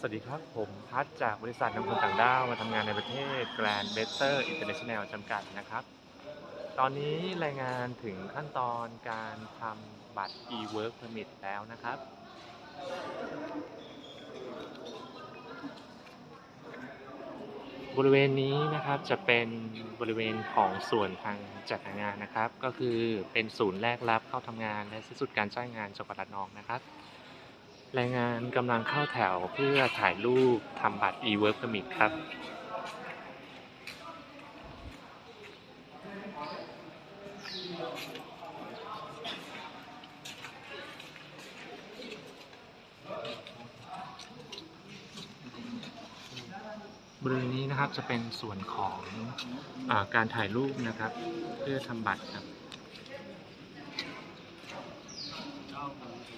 สวัสดีครับ ผมพัดจากบริษัทนำคนต่างด้าวมาทำงานในประเทศ Grand Better International จำกัดนะครับ ตอนนี้รายงานถึงขั้นตอนการทำบัตร e-work permit แล้วนะครับ บริเวณนี้นะครับจะเป็นบริเวณของส่วนทางจัดงานนะครับ ก็คือเป็นศูนย์แรกรับเข้าทำงานและสิ้นสุดการจ้างงานจังหวัดระนองนะครับ แรงงานกำลังเข้าแถวเพื่อถ่ายรูปทำบัตร e-work permit ครับ บริเวณนี้นะครับจะเป็นส่วนของอการถ่ายรูปนะครับ เพื่อทำบัตรครับ